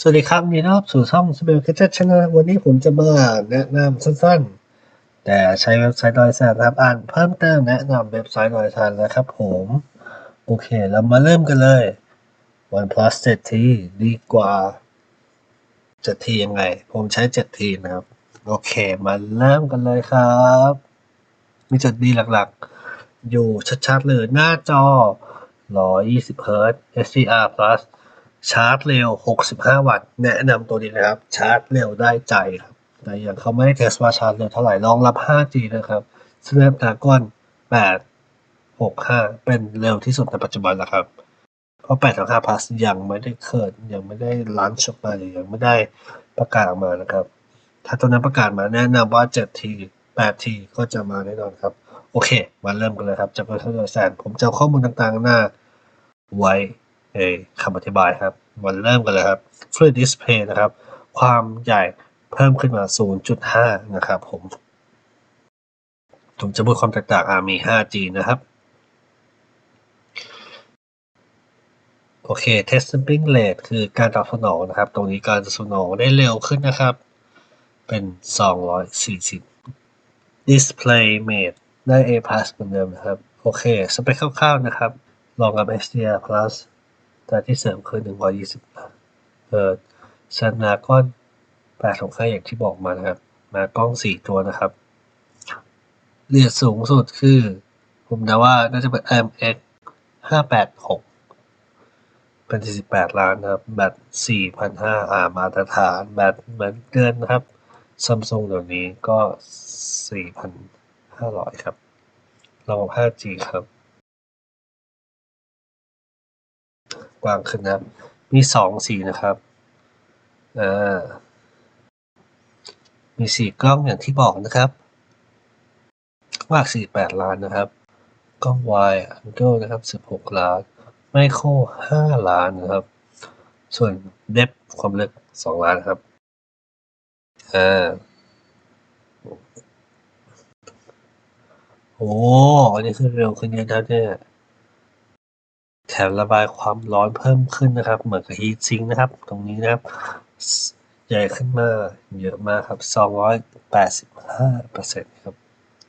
สวัสดีครับยินดีต้อบสู่ช่อง s p e l c a t c h a n n e l วันนี้ผมจะมาแนะนำสั้นๆ แต่ใช้เว็บไซต์ดอยซนนครับ อ่านเพิ่มเติมแนะนำเว็บไซต์ดอยแซนนะครับผม โอเค เรามาเริ่มกันเลย OnePlus 7T ดีกว่า 7T ยังไง ผมใช้ 7T นะครับ โอเค มาเริ่มกันเลยครับ มีจุดดีหลักๆ อยู่ชัดๆเลยหน้าจอ120 Hz HDR ชาร์จเร็ว 65 วัตต์ แนะนำตัวนี้นะครับ ชาร์จเร็วได้ใจครับ แต่อยังเขาไม่ได้เทสว่าชาร์จเร็วเท่าไหร่รองรับ 5G นะครับ Snapdragon 865 เป็นเร็วที่สุดในปัจจุบันแล้วครับ เพราะ865 plus ยังไม่ได้เคิร์ยังไม่ได้ลันช์ออกมาหรือยังไม่ได้ประกาศออกมานะครับ ถ้าตัวนั้นประกาศมาแนะนำว่า 7T 8T ก็จะมาแน่นอนครับ โอเค มาเริ่มกันเลยครับจะเป็นข้อมูลแสนผมจะข้อมูลต่างๆหน้าไว้ คำอธิบายครับมาเริ่มกันเลยครับ Full Display นะครับ ความใหญ่เพิ่มขึ้นมา 0.5 นะครับผมผมจะพูดความแตกต่างอ่ามี 5G นะครับ โอเค Test Sampling Rate คือการตอบสนองนะครับ ตรงนี้การตอบสนองได้เร็วขึ้นนะครับ เป็น 240 Display Mate ได้ A+ เหมือนเดิมนะครับ โอเค สเปคคร่าวๆนะครับรองรับ HDR แต่ที่เสริมคือ 120เอ่อ Snapdragon 865อย่างที่บอกมานะครับ มากล้อง 4 ตัวนะครับเรียดสูงสุดคือ ผมเดาว่าน่าจะเป็น M X 586 เป็น 48 ล้านนะครับ แบต4,500อามาตรฐาน แบตเหมือนเกินนะครับซัมซุงเดี๋ยวนี้ก็ 4,500 ครับรองรับ 5G ครับ ว้างขึ้นนะครับ มีสองสีนะครับอ่ามีสี่กล้องอย่างที่บอกนะครับกว้าง48ล้านนะครับ กล้อง wide angle นะครับ16ล้าน ไมโคร5ล้านนะครับ ส่วน depth ความลึก2ล้านครับอ่าโอ้อันนี้คือเร็วขึ้นเยอะแล้วเนี่ย แถมระบายความร้อนเพิ่มขึ้นนะครับ เหมือนกับ heat sink นะครับ ตรงนี้นะครับ ใหญ่ขึ้นมาเยอะมากครับ 285เปอร์เซ็นต์ครับ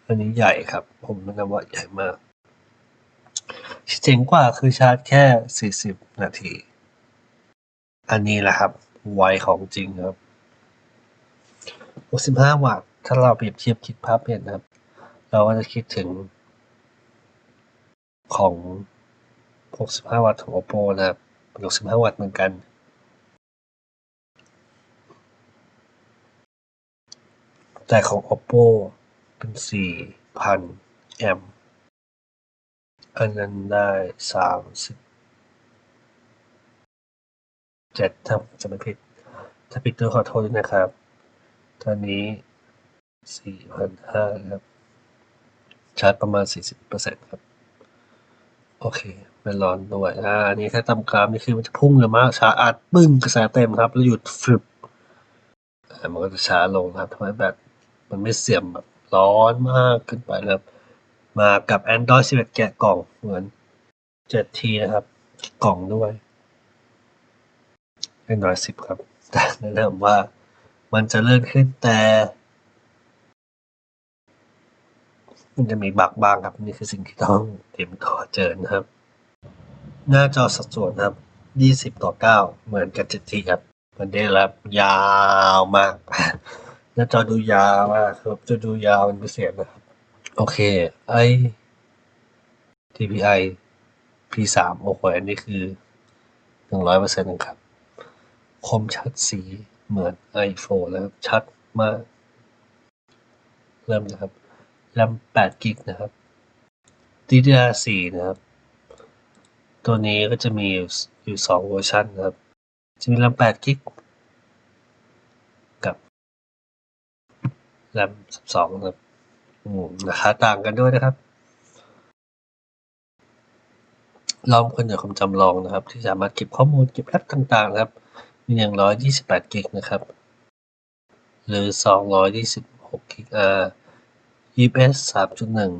อันนี้ใหญ่ครับ ผมนะนำว่าใหญ่มากที่เจ๋งกว่าคือชาร์จแค่ 40 นาที อันนี้แหละครับ ไวของจริงครับ 65 วัตต์ ถ้าเราเปรียบเทียบคิดภาพเห็นนครับ เราก็จะคิดถึงของ 65 วัตต์ของ Oppo นะครับเป็น65 วัตต์เหมือนกันแต่ของ Oppo เป็น 4,000 แอมป์อันนั้นได้ 37ถ้าจะไม่ผิด ถ้าผิดตัวขอโทษด้วยนะครับ ตอนนี้ 4,500นะครับ ชาร์จประมาณ 40%ครับ โอเคไม่ร้อนด้วย อ่า อันนี้ถ้าตำกราฟนี่คือมันจะพุ่งเลยมากช้าร์จอัดปึ้งกระแสเต็มครับ แล้วหยุดฟึบอ่ามันก็จะช้าลงนะครับทำให้แบตมันไม่เสื่อมแบบร้อนมากขึ้นไปนะครับ มากับ Android 11 แกะกล่องเหมือน 7T นะครับ กล่องด้วย Android 10 ครับแต่แนะนำว่ามันจะเลื่อนขึ้นแต่ มันจะมีบักบ้างครับ นี่คือสิ่งที่ต้องเตรียมตัวเจอนะครับ หน้าจอสัดส่วนครับ 20 ต่อ 9 เหมือนกับ 7T ครับมันได้รับยาวมาก หน้าจอดูยาวมากครับจะดูยาวเป็นพิเศษนะครับ โอเค ไอ DPI P3 โอ้โหอันนี้คือ 100%นะครับ คมชัดสีเหมือน iPhone แล้วครับ ชัดมาก เริ่มนะครับ แรม8กิกนะครับ DDR4 นะครับ ตัวนี้ก็จะมีอยู่อยู่สองเวอร์ชันนะครับ จะมีแรม8กิกกับแรม12นะครับอืมราคาต่างกันด้วยนะครับลองคนเดียวความจำลองนะครับ ที่สามารถเก็บข้อมูลเก็บแอปต่างๆนะครับ มีอย่าง128กิกนะครับ หรือ226กิกอ่า EPS 3.1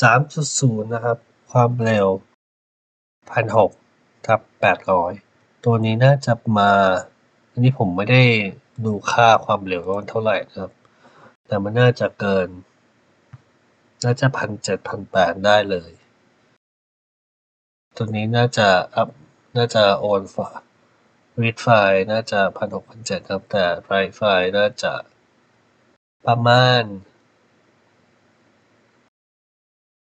3.0 นะครับ ความเร็ว 1,600ทับ800 ตัวนี้น่าจะมา อันนี้ผมไม่ได้ดูค่าความเร็วว่ามันเท่าไหร่นะครับ แต่มันน่าจะเกิน น่าจะพันเจ็ดพันแปดได้เลย ตัวนี้น่าจะอัพ น่าจะโอนฝารีดไฟน่าจะพันหกพันเจ็ดครับ แต่ไรไฟน่าจะประมาณ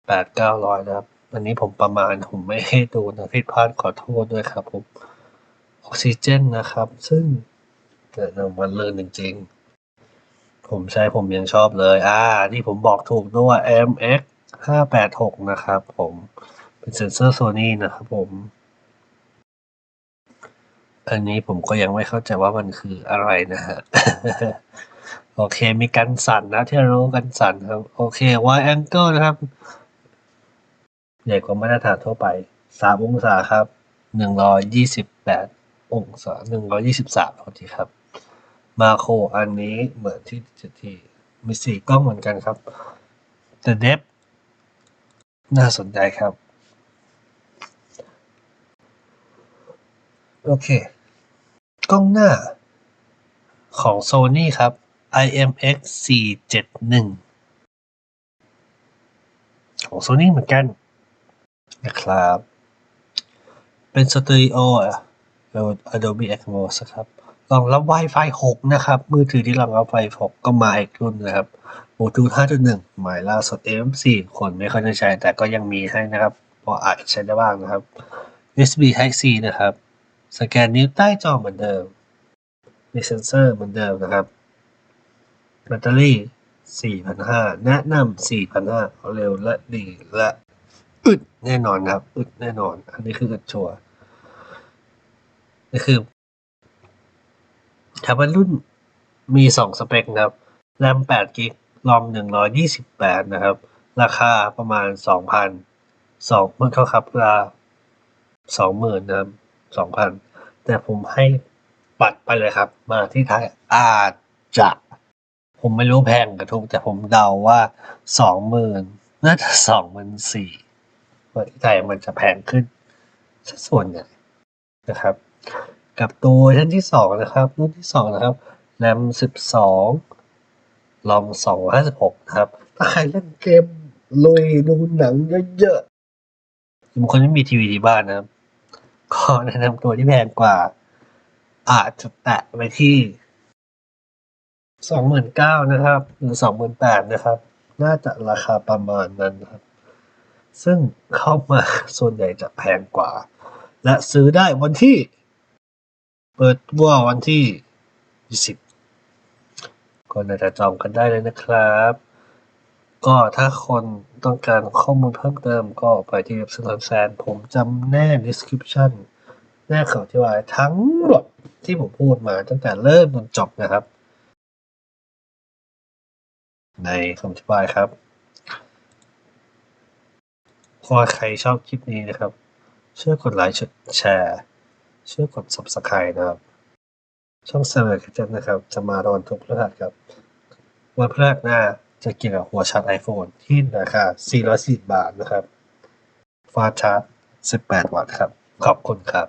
แปดเก้าร้อยนะครับ อันนี้ผมประมาณผมไม่ให้ดูนะผิดพลาดขอโทษด้วยครับผมออกซิเจนนะครับ ซึ่งแนะนำวันเลินจริงๆ ผมใช้ผมยังชอบเลย อ่า นี่ผมบอกถูกด้วย MX 586 นะครับผมเป็นเซนเซอร์โซนี่นะครับผม อันนี้ผมก็ยังไม่เข้าใจว่ามันคืออะไรนะฮะ โอเคมีกันสั่นนะที่เรารู้กันสั่นครับ โอเค Y angle นะครับ ใหญ่กว่ามาตรฐานทั่วไปสามองศาครับหนึ่งร้อยยี่สิบแปดองศาหนึ่งร้อยี่สิบสามพอดีครับ มาโครอันนี้เหมือนที่จะที่มีสี่กล้องเหมือนกันครับ แต่เดฟน่าสนใจครับ โอเค กล้องหน้าของ Sony ครับ IMX 471ของ Sony เหมือนกัน นะครับ เป็นสเตอริโออะ Adobe Atmos ครับ รองรับ Wi-Fi 6 นะครับ มือถือที่รองรับ Wi-Fi 6 ก็มาอีกรุ่นนะครับ Bluetooth 5.1 หมายล่าสุด M4 คนไม่ค่อยได้ใช้ แต่ก็ยังมีให้นะครับ พออาจจะใช้ได้บ้างนะครับ USB Type C นะครับ สแกนนิ้วใต้จอเหมือนเดิม มีเซนเซอร์เหมือนเดิมนะครับ แบตเตอรี่4,500 แนะนำ4,500 เร็วและดีและ อึดแน่นอนครับ อึดแน่นอน อันนี้คืออึดชัวนี่คือแถบรุ่นมี2สเปคนะครับแรม8กิกรอม128นะครับ ราคาประมาณ2,000 2มันเท่าครับรา20,000นะครับ2,000แต่ผมให้ปัดไปเลยครับ มาที่ไทยอาจจะ ผมไม่รู้แพงกระทุกแต่ผมเดาว่า20,000น่าจะ24,000เพราะที่ไทยมันจะแพงขึ้นสัดส่วนใหญ่นะครับ กับตัวเวอร์ชันที่สองนะครับรุ่นที่สองนะครับแรมสิบสองลอมสองห้าสิบหกนะครับ ถ้าใครเล่นเกมลุยดูหนังเยอะๆบางคนไม่มีทีวีที่บ้านนะครับก็แนะนำตัวที่แพงกว่า อาจจะแตะไปที่สองหมื่นเก้านะครับ หรือสองหมื่นแปดนะครับ น่าจะราคาประมาณนั้นนะครับ ซึ่งเข้ามาส่วนใหญ่จะแพงกว่า และซื้อได้วันที่ เปิดตัววันที่ 20 ก็น่าจะจองกันได้เลยนะครับ ก็ถ้าคนต้องการข้อมูลเพิ่มเติมก็ไปที่เว็บไซต์แซนผมจำแน่ description แน่ข่าวที่ว่าทั้งหมดที่ผมพูดมาตั้งแต่เริ่มจนจบนะครับ ในคำอธิบายครับ ขอให้ใครชอบคลิปนี้นะครับ ช่วยกดไลค์แชร์ ช่วยกด subscribe นะครับ ช่องเซอร์คิจนะครับ จะมาตอนทุกพฤหัสครับ วันพฤหัสหน้าจะเกี่ยวกับหัวชาร์จ iPhone ที่ราคา440บาทนะครับฟาชาร์จ 18 วัตต์ครับ ขอบคุณครับ